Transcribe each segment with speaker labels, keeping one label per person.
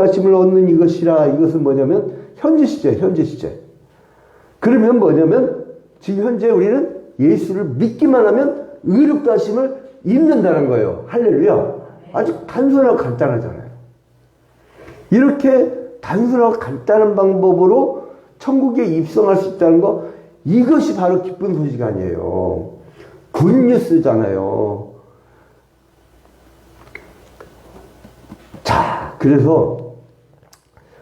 Speaker 1: 하심을 얻는 이것이라 이것은 뭐냐면 현재 시제, 현재 시제. 그러면 뭐냐면 지금 현재 우리는 예수를 믿기만 하면 의롭다 하심을 입는다는 거예요. 할렐루야. 아주 단순하고 간단하잖아요. 이렇게 단순하고 간단한 방법으로 천국에 입성할 수 있다는 거 이것이 바로 기쁜 소식 아니에요. 굿뉴스잖아요. 자, 그래서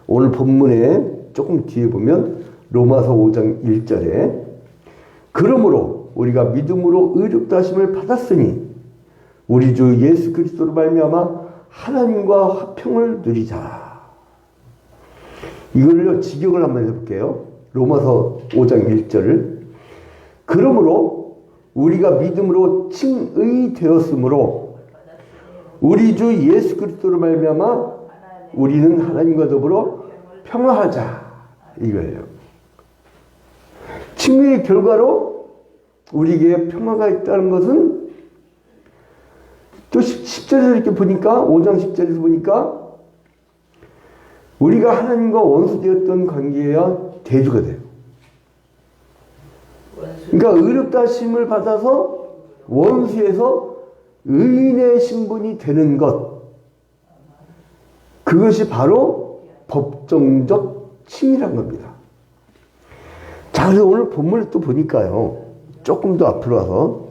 Speaker 1: 오늘 본문에 조금 뒤에 보면 로마서 5장 1절에 그러므로 우리가 믿음으로 의롭다 하심을 받았으니 우리 주 예수 그리스도로 말미암아 하나님과 화평을 누리자. 이걸로 직역을 한번 해볼게요. 로마서 5장 1절을 그러므로 우리가 믿음으로 칭의 되었으므로 우리 주 예수 그리스도로 말미암아 우리는 하나님과 더불어 평화하자 이거예요. 칭의의 결과로 우리에게 평화가 있다는 것은 또 10절에서 이렇게 보니까 5장 10절에서 보니까 우리가 하나님과 원수되었던 관계야 대주가 돼요. 그러니까 의롭다 하심을 받아서 원수에서 의인의 신분이 되는 것. 그것이 바로 법정적 칭의란 겁니다. 자, 그래서 오늘 본문을 또 보니까요. 조금 더 앞으로 와서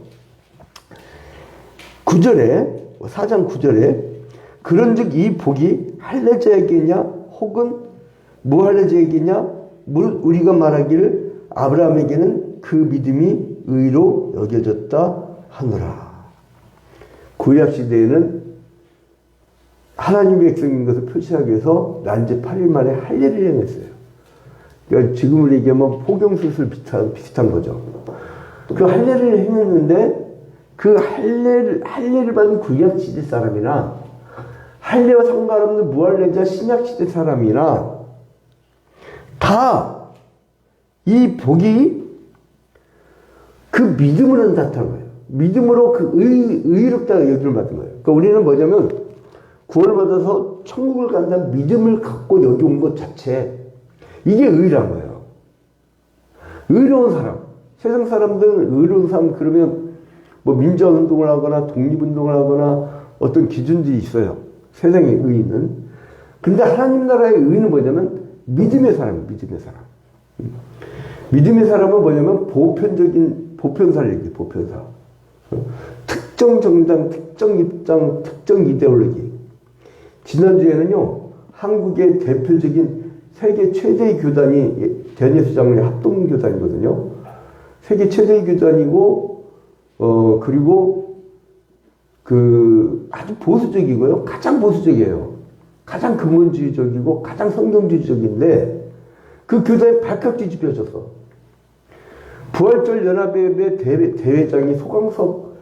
Speaker 1: 9절에 4장 9절에 그런즉 이 복이 할례자에게냐 혹은 무할례자에게냐 우리가 말하기를 아브라함에게는 그 믿음이 의로 여겨졌다 하노라. 구약 시대에는 하나님의 백성인 것을 표시하기 위해서 난제 8일 만에 할례를 행했어요. 그러니까 지금으로 얘기하면 포경수술 비슷한, 비슷한 거죠. 그 할례를 행했는데 그 할례를, 할례를 받은 구약 시대 사람이나 할례와 상관없는 무할례자 신약 시대 사람이나 다 이 복이 그 믿음으로 나타난 거예요. 믿음으로 그 의, 의롭다 여기를 받은 거예요. 그러니까 우리는 뭐냐면 구원을 받아서 천국을 간다는 믿음을 갖고 여기 온 것 자체 이게 의란 거예요. 의로운 사람. 세상 사람들은 의로운 사람 그러면 뭐 민주화운동을 하거나 독립운동을 하거나 어떤 기준들이 있어요. 세상의 의는. 근데 하나님 나라의 의는 뭐냐면 믿음의 사람, 믿음의 사람. 믿음의 사람은 뭐냐면 보편적인, 보편사를 얘기해, 보편사. 특정 정당, 특정 입장, 특정 이데올로기. 지난주에는요, 한국의 대표적인 세계 최대의 교단이 대니스 장로의 합동교단이거든요. 세계 최대의 교단이고, 어, 그리고 그 아주 보수적이고요. 가장 보수적이에요. 가장 근본주의적이고 가장 성경주의적인데 그 교단이 발칵 뒤집혀졌어. 부활절 연합회의 대회, 대회장이 소강석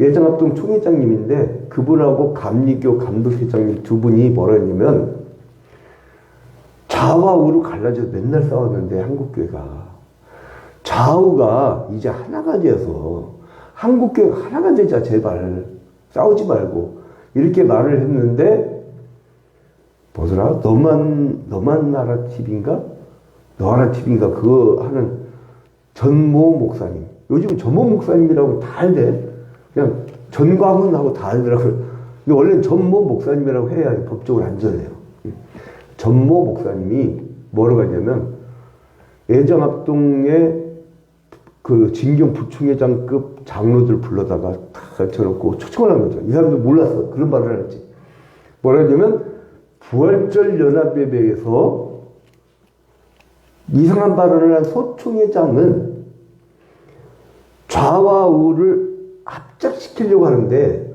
Speaker 1: 예정합동 총회장님인데 그분하고 감리교 감독회장님 두 분이 뭐라 했냐면 좌와 우로 갈라져 맨날 싸웠는데 한국교회가. 좌우가 이제 하나가 되어서 한국교회가 하나가 되자 제발 싸우지 말고 이렇게 말을 했는데 뭐더라 너만 너만 나라 TV인가? 너하나 TV인가? 그거 하는 전모 목사님. 요즘 전모 목사님이라고 다 알대. 그냥 전광훈하고 다 알더라고요 근데 원래는 전모 목사님이라고 해야 법적으로 안전해요 전모 목사님이 뭐라고 하냐면 예정합동에 그 진경 부총회장급 장로들 불러다가 탁 앉혀놓고 초청을 한 거죠. 이 사람들 몰랐어. 그런 말을 했지. 뭐라 했냐면 부활절 연합예배에서 이상한 발언을 한 소총회장은 좌와 우를 합작시키려고 하는데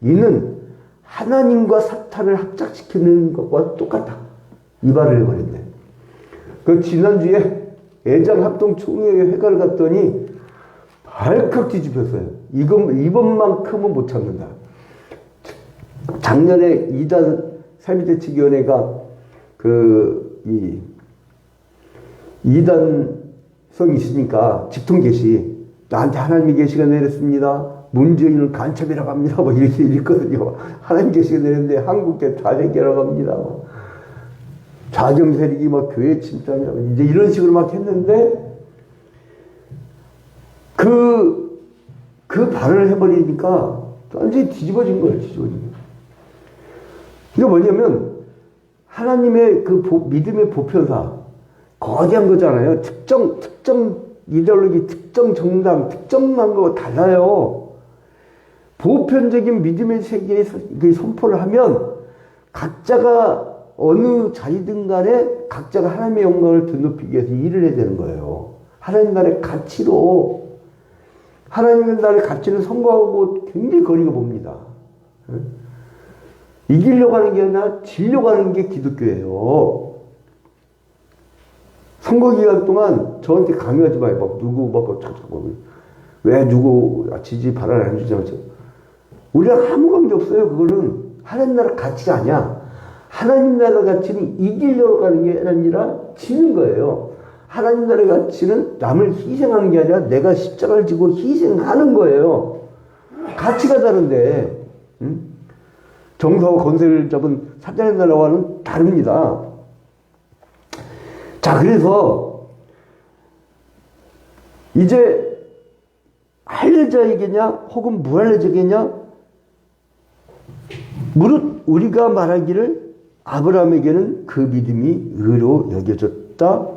Speaker 1: 이는 하나님과 사탄을 합작시키는 것과 똑같다. 이 말을 해버렸네. 그 지난주에 애장 합동 총회 회가를 갔더니 발칵 뒤집혔어요. 이건, 이번만큼은 못 참는다. 작년에 이단 삶의대책위원회가 그, 이, 이단성이 있으니까 직통 계시, 나한테 하나님의 계시가 내렸습니다. 문재인을 간첩이라고 합니다. 뭐 이렇게 읽거든요. 하나님 계시가 내렸는데 한국계 다재기라고 합니다. 좌경 세력이 막 교회 침탈하고 이제 이런 식으로 막 했는데 그, 그 발언을 해버리니까 완전히 뒤집어진 거예요, 뒤집어진 거예요. 이게 뭐냐면 하나님의 그 보- 믿음의 보편사 거대한 거잖아요. 특정 특정 이데올로기, 특정 정당, 특정한 거 달라요. 보편적인 믿음의 세계에 서- 그 선포를 하면 각자가 어느 자리든 간에 각자가 하나님의 영광을 드높이기 위해서 일을 해야 되는 거예요. 하나님 나라의 가치로 하나님 나라의 가치를 선거하고 굉장히 거리가 봅니다. 응? 이기려고 하는 게 아니라 지려고 하는 게 기독교예요. 선거 기간 동안 저한테 강요하지 마요. 막 누구 막 어쩌고 왜 누구 지지 발언 안 해주냐고. 우리랑 아무 관계 없어요. 그거는 하나님 나라 가치가 아니야. 하나님 나라 가치는 이기려고 하는 게 아니라 지는 거예요. 하나님 나라 가치는 남을 희생하는 게 아니라 내가 십자가를 지고 희생하는 거예요. 가치가 다른데 응? 정사와 건세를 잡은 사탄의 나라와는 다릅니다. 자, 그래서 이제 할례자에게냐 혹은 무할례자에게냐 무릇 우리가 말하기를 아브라함에게는 그 믿음이 의로 여겨졌다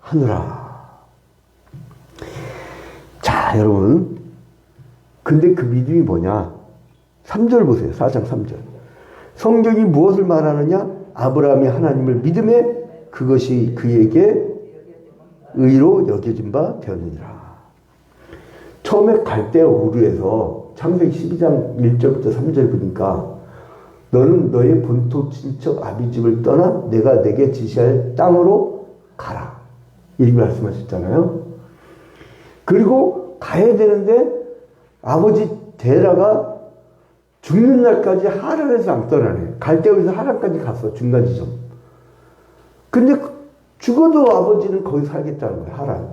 Speaker 1: 하노라. 자, 여러분. 근데 그 믿음이 뭐냐? 3절 보세요. 4장 3절. 성경이 무엇을 말하느냐? 아브라함이 하나님을 믿음에 그것이 그에게 의로 여겨진 바 되었느니라. 처음에 갈대 우르에서 창세기 12장 1절부터 3절 보니까 너는 너의 본토 친척 아비집을 떠나 내가 내게 지시할 땅으로 가라. 이렇게 말씀하셨잖아요. 그리고 가야 되는데 아버지 데라가 죽는 날까지 하란에서 안 떠나네. 갈대에서 하란까지 갔어. 중간 지점. 근데 죽어도 아버지는 거기 살겠다는 거예요. 하란.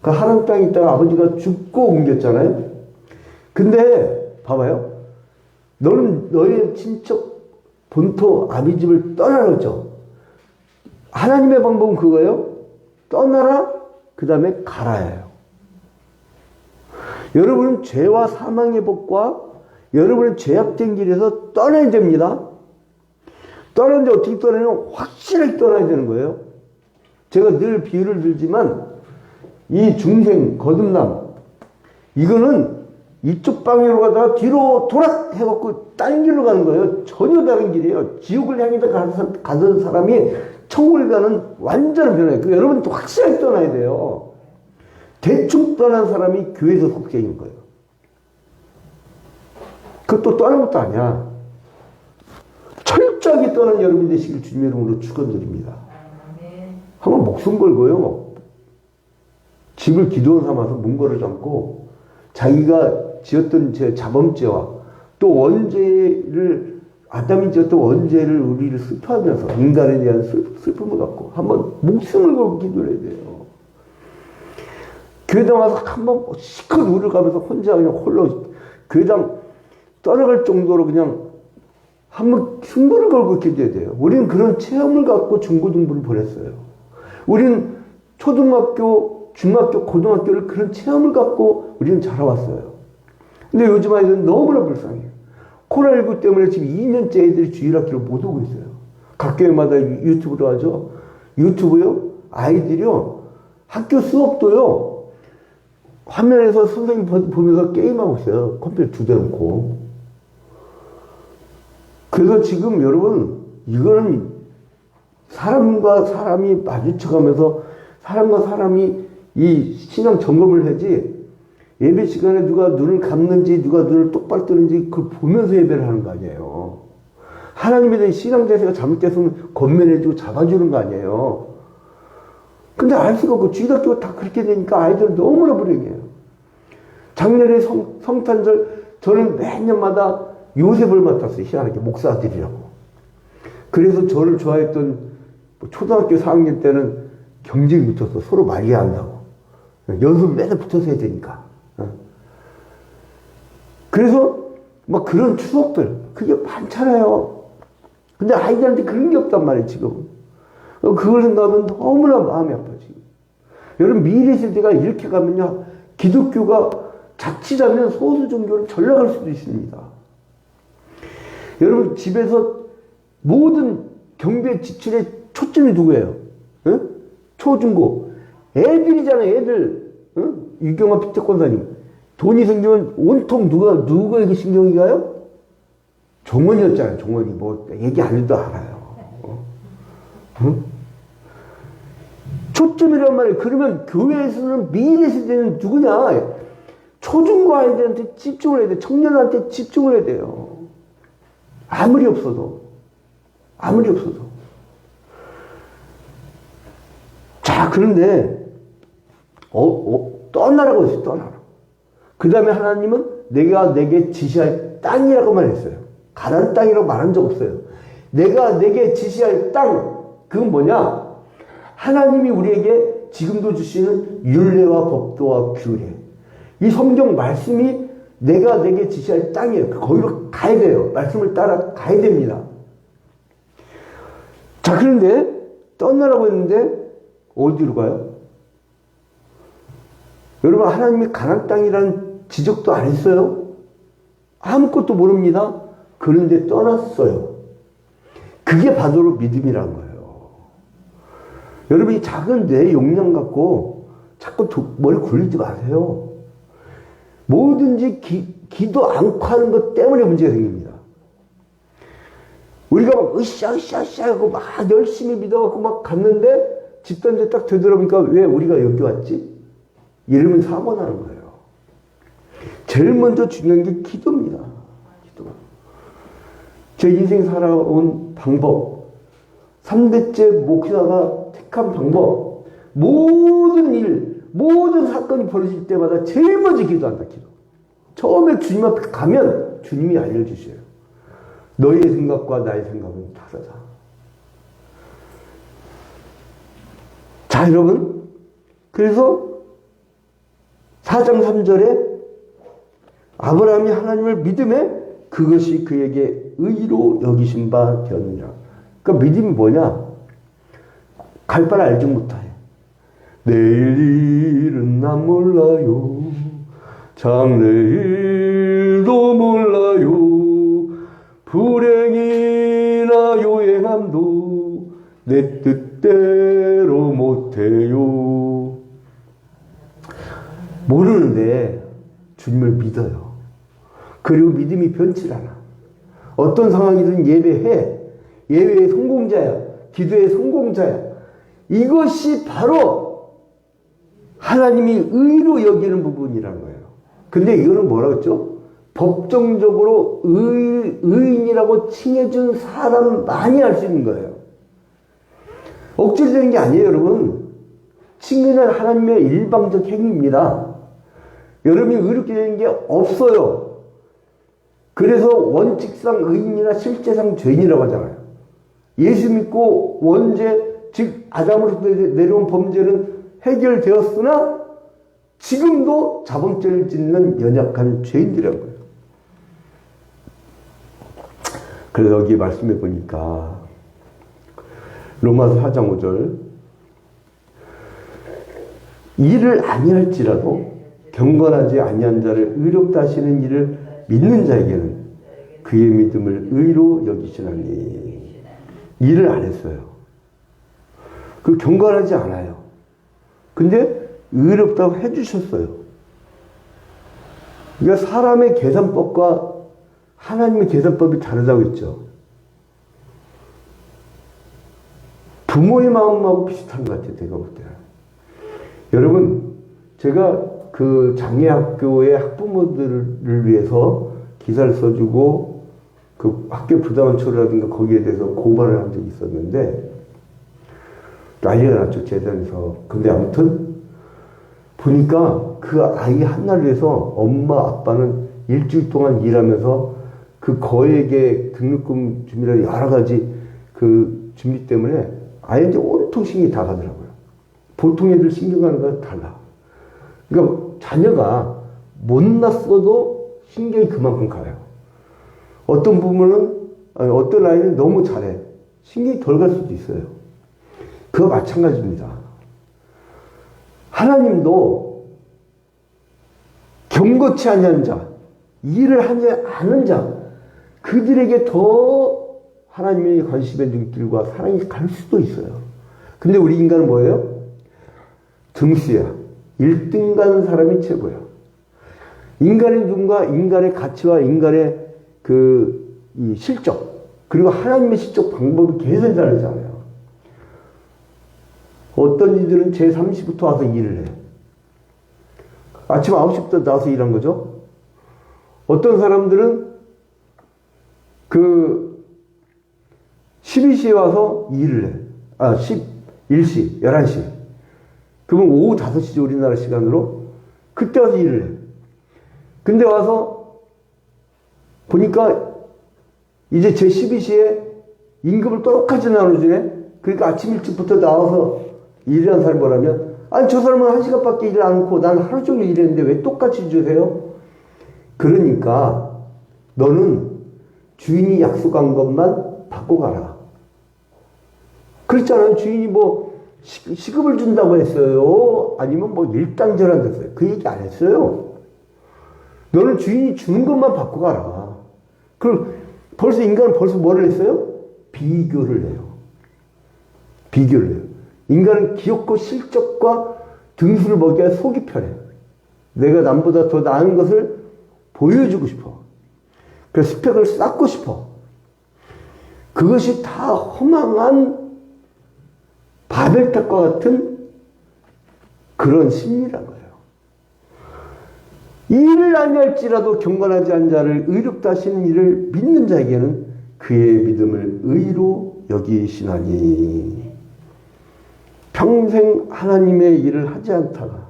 Speaker 1: 그 하란 땅에 있다가 아버지가 죽고 옮겼잖아요. 근데 봐봐요. 너는 너의 친척 본토 아비집을 떠나라죠. 하나님의 방법은 그거예요. 떠나라. 그 다음에 가라예요. 여러분은 죄와 사망의 법과 여러분의 죄악된 길에서 떠나야 됩니다. 떠나는데 어떻게 떠나냐면 확실하게 떠나야 되는 거예요. 제가 늘 비유를 들지만 이 중생 거듭남 이거는 이쪽 방향으로 가다가 뒤로 돌아 해갖고 딴 길로 가는 거예요. 전혀 다른 길이에요. 지옥을 향해서 가던, 가던 사람이 천국을 가는 완전한 변화예요. 그 여러분 확실하게 떠나야 돼요. 대충 떠난 사람이 교회에서 속죄인 거예요. 그것도 떠난 것도 아니야. 철저하게 떠난 여러분 되시길 주님의 이름으로 축원드립니다. 한번 목숨 걸고요. 집을 기도원 삼아서 문거를 잡고 자기가 지었던 제 자범죄와 또 원죄를 아담이 지었던 원죄를 우리를 슬퍼하면서 인간에 대한 슬, 슬픔을 갖고 한번 목숨을 걸고 기도를 해야 돼요. 교회당 와서 한번 시컷 우를 가면서 혼자 그냥 홀로 교회당 떠나갈 정도로 그냥 한번 승부를 걸고 기도해야 돼요. 우리는 그런 체험을 갖고 중고등부를 보냈어요. 우리는 초등학교, 중학교, 고등학교를 그런 체험을 갖고 우리는 자라왔어요. 근데 요즘 아이들은 너무나 불쌍해요. 코로나19 때문에 지금 2년째 애들이 주일학교를 못 오고 있어요. 각 교회마다 유튜브로 하죠. 유튜브요? 아이들이요. 학교 수업도요. 화면에서 선생님 보- 보면서 게임하고 있어요. 컴퓨터 두 대 놓고. 그래서 지금 여러분, 이거는 사람과 사람이 마주쳐가면서 사람과 사람이 이 신앙 점검을 하지 예배 시간에 누가 눈을 감는지 누가 눈을 똑바로 뜨는지 그걸 보면서 예배를 하는 거 아니에요. 하나님에 대한 신앙 자세가 잘못됐으면 건면해주고 잡아주는 거 아니에요. 근데 알 수가 없고 주일학교가 다 그렇게 되니까 아이들은 너무나 불행해요. 작년에 성, 성탄절 저는 매년마다 요셉을 맡았어요. 희한하게 목사들이라고. 그래서 저를 좋아했던 뭐 초등학교 4학년 때는 경쟁이 붙었어. 서로 말이 안 나고. 연습 매달 붙어서 해야 되니까. 어. 그래서 막 그런 추억들, 그게 많잖아요. 근데 아이들한테 그런 게 없단 말이에요, 지금. 어, 그걸 생각하면 너무나 마음이 아파지고. 여러분, 미래 세대가 이렇게 가면요, 기독교가 자칫하면 소수 종교로 전락할 수도 있습니다. 여러분, 집에서 모든 경비 지출의 초점이 누구예요? 응? 초중고. 애들이잖아요, 애들. 응? 유경아 피태권사님. 돈이 생기면 온통 누가, 누구에게 신경이 가요? 종원이었잖아요, 종원이. 뭐, 얘기 안 해도 알아요. 어? 응? 초점이란 말이에요. 그러면 교회에서는 미래 세대는 누구냐? 초중고 아이들한테 집중을 해야 돼. 청년한테 집중을 해야 돼요. 아무리 없어도. 아무리 없어도. 자, 그런데, 어, 어, 떠나라고 했어요, 떠나라. 그 다음에 하나님은 내가 내게 지시할 땅이라고만 했어요. 가나안 땅이라고 말한 적 없어요. 내가 내게 지시할 땅, 그건 뭐냐? 하나님이 우리에게 지금도 주시는 율례와 법도와 규례. 이 성경 말씀이 내가 내게 지시할 땅이에요. 거기로 가야 돼요. 말씀을 따라 가야 됩니다. 자, 그런데 떠나라고 했는데 어디로 가요? 여러분 하나님이 가나안 땅이라는 지적도 안 했어요. 아무것도 모릅니다. 그런데 떠났어요. 그게 바로 믿음이라는 거예요. 여러분 이 작은 뇌 용량 갖고 자꾸 도, 머리 굴리지 마세요. 뭐든지 기, 기도 않고 하는 것 때문에 문제가 생깁니다. 우리가 막 으쌰 으쌰 하고 막 열심히 믿어갖고 막 갔는데 집단제 딱 되돌아보니까 왜 우리가 여기 왔지? 이러면 사고 나는 거예요. 제일 먼저 중요한 게 기도입니다. 기도. 제 인생 살아온 방법, 3대째 목사가 택한 방법, 모든 일, 모든 사건이 벌어질 때마다 제일 먼저 기도한다, 기도. 처음에 주님 앞에 가면 주님이 알려주셔요. 너희의 생각과 나의 생각은 다르다. 자, 여러분. 그래서 4장 3절에 아브라함이 하나님을 믿음에 그것이 그에게 의로 여기신 바 되었느니라. 그러니까 믿음이 뭐냐? 갈 바를 알지 못해. 내일 일은 난 몰라요. 장래일도 몰라요. 불행이나 요행함도 내 뜻대로 못해요. 모르는데 주님을 믿어요. 그리고 믿음이 변치 않아. 어떤 상황이든 예배해. 예배의 성공자야. 기도의 성공자야. 이것이 바로 하나님이 의로 여기는 부분이라는 거예요. 근데 이거는 뭐라고 했죠? 법정적으로 의, 의인이라고 칭해준 사람만이 할 수 있는 거예요. 억지로 되는 게 아니에요, 여러분. 칭의는 하나님의 일방적 행위입니다. 여러분이 의롭게 되는 게 없어요. 그래서 원칙상 의인이나 실제상 죄인이라고 하잖아요. 예수 믿고 원죄, 즉 아담으로부터 내려온 범죄는 해결되었으나 지금도 자본죄를 짓는 연약한 죄인들이라는 거예요. 그래서 여기 말씀해 보니까 로마서 4장 5절 일을 아니할지라도 경건하지 아니한 자를 의롭다 하시는 일을 믿는 자에게는 그의 믿음을 의로 여기시나니 일을 안 했어요. 그 경건하지 않아요. 근데 의롭다고 해주셨어요. 그러니까 사람의 계산법과 하나님의 계산법이 다르다고 했죠. 부모의 마음하고 비슷한 것 같아요, 제가 볼 때는. 여러분, 제가 그 장애학교의 학부모들을 위해서 기사를 써주고 그 학교 부당한 처리라든가 거기에 대해서 고발을 한 적이 있었는데 난리가 났죠, 재단에서. 근데 아무튼 보니까 그 아이 하나를 위해서 엄마, 아빠는 일주일 동안 일하면서 그 거액의 등록금 준비나 여러 가지 그 준비 때문에 아이한테 온통 신경이 다 가더라고요. 보통 애들 신경 가는 거랑 달라. 그러니까 자녀가 못났어도 신경이 그만큼 가요. 어떤 아니, 어떤 아이는 너무 잘해. 신경이 덜 갈 수도 있어요. 그거 마찬가지입니다. 하나님도 경고치 아니한 자, 일을 하지 않은 자, 그들에게 더 하나님의 관심의 눈길과 사랑이 갈 수도 있어요. 근데 우리 인간은 뭐예요? 등수야. 1등 가는 사람이 최고야. 인간의 눈과 인간의 가치와 인간의 그이 실적 그리고 하나님의 실적 방법이 계속 다르잖아요. 어떤 이들은 제3시부터 와서 일을 해. 아침 9시부터 나와서 일한 거죠. 어떤 사람들은 그 12시에 와서 일을 해. 아, 11시, 11시. 그러면 오후 5시죠, 우리나라 시간으로. 그때 와서 일을 해. 근데 와서 보니까 이제 제 12시에 임금을 똑같이 나눠주네? 그러니까 아침 일찍부터 나와서 일하는 사람이 뭐라면, 아니, 저 사람은 한 시간밖에 일을 안 하고 난 하루 종일 일했는데 왜 똑같이 주세요? 그러니까 너는 주인이 약속한 것만 받고 가라. 그랬잖아요. 주인이 뭐 시, 급을 준다고 했어요. 아니면 뭐 일당제라고 했어요. 그 얘기 안 했어요. 너는 주인이 주는 것만 받고 가라. 그럼 벌써 인간은 벌써 뭐를 했어요? 비교를 해요. 비교를 해요. 인간은 귀엽고 실적과 등수를 먹여야 속이 편해. 내가 남보다 더 나은 것을 보여주고 싶어. 그래서 스펙을 쌓고 싶어. 그것이 다 허망한 바벨탑과 같은 그런 심리란 거예요. 일을 아니할지라도 경건하지 않은 자를 의롭다 하시는 일을 믿는 자에게는 그의 믿음을 의로 여기시나니 평생 하나님의 일을 하지 않다가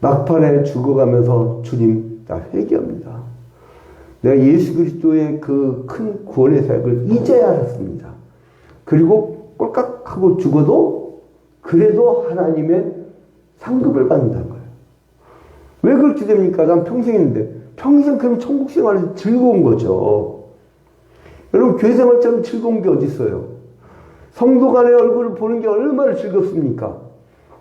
Speaker 1: 막판에 죽어가면서 주님 나 회개합니다. 내가 예수 그리스도의 그 큰 구원의 사역을 이제야 알았습니다. 그리고 꼴깍 하고 죽어도 그래도 하나님의 상급을 받는다는 거예요. 왜 그렇게 됩니까? 난 평생 했는데. 평생 그럼 천국 생활이 즐거운 거죠. 여러분, 교회 생활처럼 즐거운 게 어디 있어요? 성도 간의 얼굴을 보는 게 얼마나 즐겁습니까?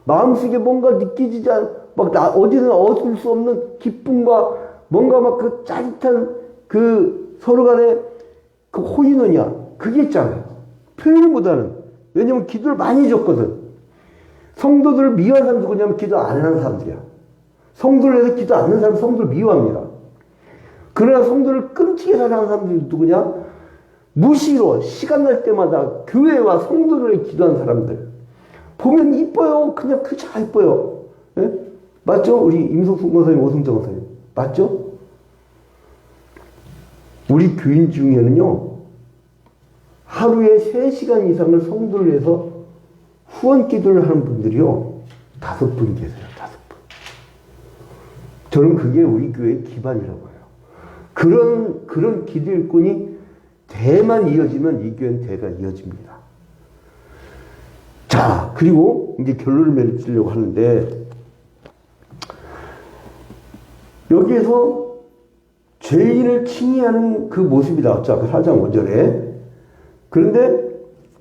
Speaker 1: 마음속에 뭔가 느끼지 않, 막 나, 어디든 얻을 수 없는 기쁨과 뭔가 막 그 짜릿한 그 서로 간의 그 호의느냐. 그게 있잖아요. 표현을 못하는. 왜냐면 기도를 많이 줬거든. 성도들을 미워하는 사람 누구냐면 기도 안 하는 사람들이야. 성도를 해서 기도 안 하는 사람 성도를 미워합니다. 그러나 성도를 끔찍하게 사랑하는 사람들이 누구냐? 무시로 시간 날 때마다 교회와 성도를 기도하는 사람들. 보면 이뻐요. 그냥 그저 이뻐요. 예? 맞죠? 우리 임석순 권사님, 오승정 권사님. 맞죠? 우리 교인 중에는요, 하루에 3시간 이상을 성도를 위해서 후원 기도를 하는 분들이요, 다섯 분 계세요, 다섯 분. 저는 그게 우리 교회의 기반이라고 해요. 그런, 그런 기도 일꾼이 대만 이어지면 이 교회는 대가 이어집니다. 자, 그리고 이제 결론을 맺으려고 하는데, 여기에서 죄인을 칭의하는 그 모습이 나왔죠. 아까 4장 5절에. 그런데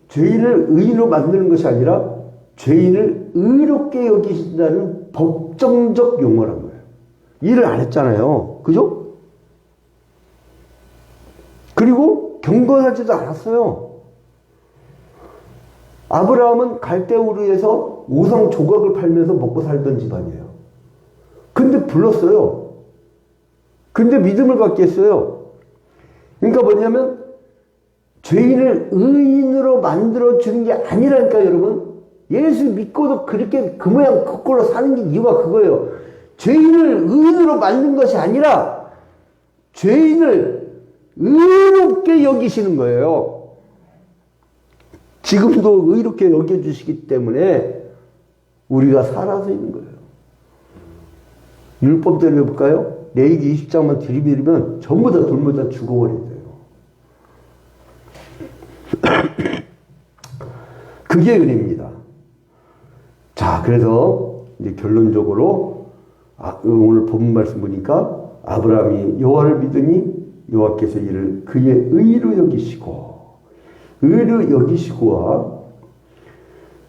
Speaker 1: 죄인을 의인으로 만드는 것이 아니라 죄인을 의롭게 여기신다는 법정적 용어란 거예요. 일을 안 했잖아요. 그죠? 그리고 경건하지도 않았어요. 아브라함은 갈대우르에서 우상 조각을 팔면서 먹고 살던 집안이에요. 근데 불렀어요. 근데 믿음을 갖게 했어요. 그러니까 뭐냐면 죄인을 의인으로 만들어 주는 게 아니라니까 여러분. 예수 믿고도 그렇게 그 모양 그 꼴로 사는 게 이유가 그거예요. 죄인을 의인으로 만든 것이 아니라 죄인을 의롭게 여기시는 거예요. 지금도 의롭게 여겨주시기 때문에 우리가 살아서 있는 거예요. 율법대로 해볼까요? 레이기 20장만 들이밀면 전부 다 돌면 다 죽어버린대요. 그게 은혜입니다. 자, 그래서 이제 결론적으로 아, 오늘 본 말씀 보니까 아브라함이 여호와를 믿으니 여호와께서 이를 그의 의로 여기시고 의로 여기시고와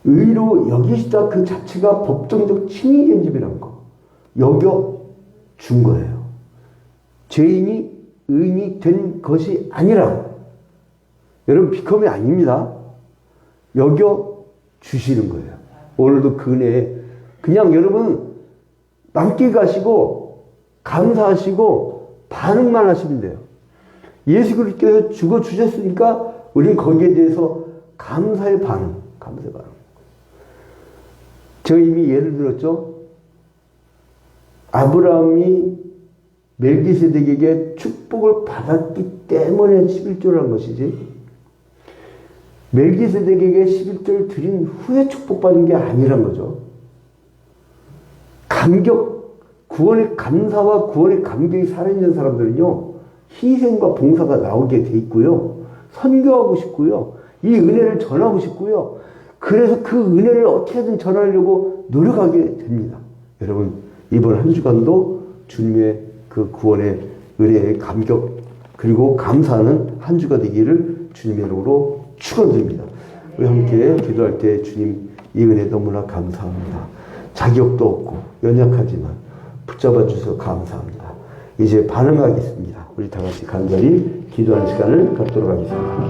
Speaker 1: 의로 여기시다 그 자체가 법정적 칭의 견집이라는 거. 여겨 준 거예요. 죄인이 의인이 된 것이 아니라 여러분 비컴이 아닙니다. 여겨 주시는 거예요. 오늘도 그 은혜에 그냥 여러분 남게 가시고 감사하시고 반응만 하시면 돼요. 예수 그리스도께서 죽어 주셨으니까 우리는 거기에 대해서 감사의 반응, 감사의 반응. 제가 이미 예를 들었죠. 아브라함이 멜기세덱에게 축복을 받았기 때문에 11조를 한 것이지. 멜기세덱에게 11조를 드린 후에 축복받은 게 아니란 거죠. 감격, 구원의 감사와 구원의 감격이 살아있는 사람들은요, 희생과 봉사가 나오게 돼 있고요, 선교하고 싶고요, 이 은혜를 전하고 싶고요, 그래서 그 은혜를 어떻게든 전하려고 노력하게 됩니다. 여러분, 이번 한 주간도 주님의 그 구원의 은혜의 감격, 그리고 감사하는 한 주가 되기를 주님의 이름으로 축원드립니다. 우리 함께 기도할 때 주님 이 은혜 너무나 감사합니다. 자격도 없고 연약하지만 붙잡아 주셔서 감사합니다. 이제 반응하겠습니다. 우리 다 같이 간절히 기도하는 시간을 갖도록 하겠습니다.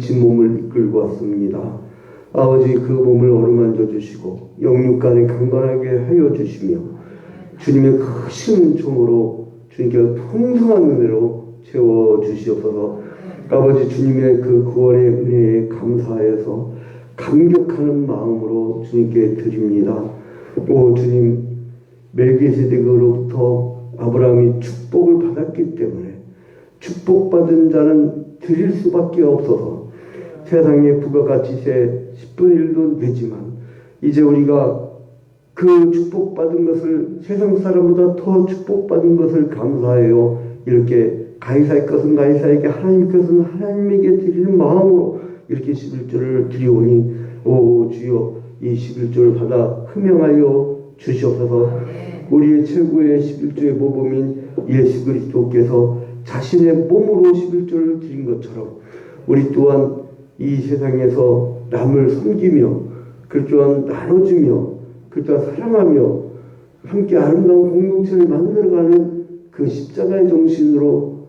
Speaker 1: 지친 몸을 이끌고 왔습니다. 아버지 그 몸을 어루만져 주시고 영육간에 강건하게 하여 주시며 주님의 크신 총으로 주님께 풍성한 은혜로 채워 주시옵소서 아버지 주님의 그 구원의 은혜에 감사하여서 감격하는 마음으로 주님께 드립니다. 오 주님 멜기세덱으로부터 아브라함이 축복을 받았기 때문에 축복받은 자는 드릴 수밖에 없어서 세상의 부가가치세 10분의 1도 되지만 이제 우리가 그 축복받은 것을 세상 사람보다 더 축복받은 것을 감사해요. 이렇게 가이사의 것은 가이사에게 하나님 것은 하나님에게 드리는 마음으로 이렇게 11조를 드리오니 오 주여 이 11조를 받아 흠명하여 주시옵소서 우리의 최고의 11조의 모범인 예수 그리스도께서 자신의 몸으로 11조를 드린 것처럼 우리 또한 이 세상에서 남을 섬기며 그 또한 나눠주며 그 또한 사랑하며 함께 아름다운 공동체를 만들어가는 그 십자가의 정신으로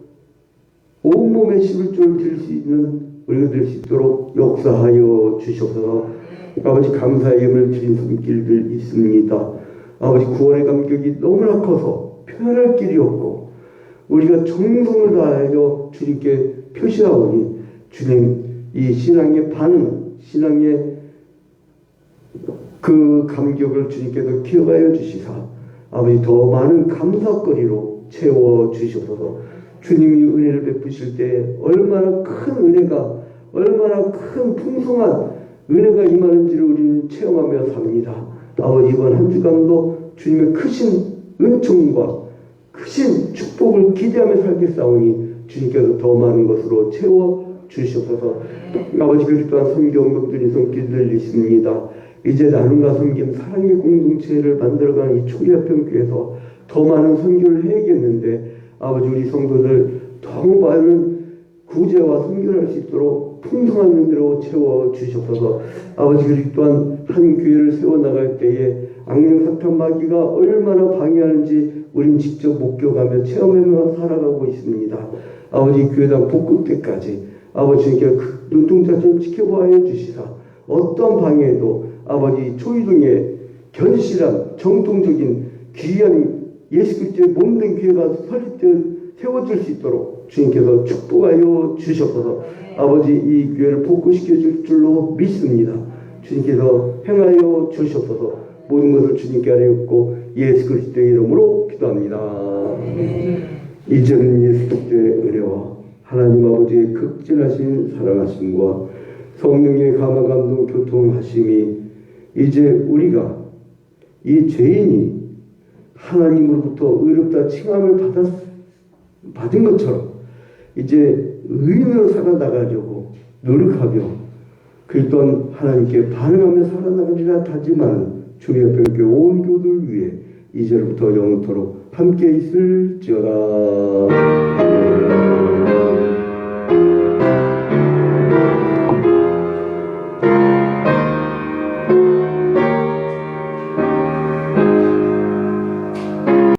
Speaker 1: 온몸에 11조를 드릴 수 있는 우리가 될 수 있도록 역사하여 주시옵소서 아버지 감사의 예물을 드린 손길들 있습니다. 아버지 구원의 감격이 너무나 커서 표현할 길이 없고 우리가 정성을 다하여 주님께 표시하오니 주님 이 신앙의 반응 신앙의 그 감격을 주님께서 기억하여 주시사 아버지 더 많은 감사거리로 채워 주시옵소서 주님이 은혜를 베푸실 때 얼마나 큰 은혜가 얼마나 큰 풍성한 은혜가 임하는지를 우리는 체험하며 삽니다. 아버지 이번 한 주간도 주님의 크신 은총과 크신 축복을 기대하며 살겠사오니 주님께서 더 많은 것으로 채워 주시옵소서 아버지 그리 또한 성경급들이 손길들 있습니다. 이제 나눔과 섬김 사랑의 공동체를 만들어가는 이 초기화평교에서 더 많은 선교를 해야겠는데 아버지 우리 성도들 더 많은 구제와 선교를 할 수 있도록 풍성한 은혜로 채워 주시옵소서 아버지 그리 또한 한 교회를 세워나갈 때에 악령 사탄 마귀가 얼마나 방해하는지 우린 직접 목격하며 체험하며 살아가고 있습니다. 아버지 교회당 복구 때까지 아버지께 그 눈동자처럼 지켜봐야 주시사 어떤 방해도 아버지 초이동에 견실한 정통적인 귀한 예수 그리스도의 몸된 교회가 설립되어 세워질 수 있도록 주님께서 축복하여 주셨어서 아버지 이 교회를 복구시켜 줄 줄로 믿습니다. 주님께서 행하여 주셨어서 모든 것을 주님께 하였고 예수 그리스도의 이름으로 기도합니다. 이제는 예수 그리스도의 은혜와 하나님 아버지의 극진하신 사랑하심과 성령의 감화 감동 교통하심이 이제 우리가 이 죄인이 하나님으로부터 의롭다 칭함을 받았, 받은 것처럼 이제 의인으로 살아나가려고 노력하며 그 또한 하나님께 반응하며 살아나가리라 다짐하는 주의 별교 온 교들 위해 이제부터 영원토록 함께 있을지어다.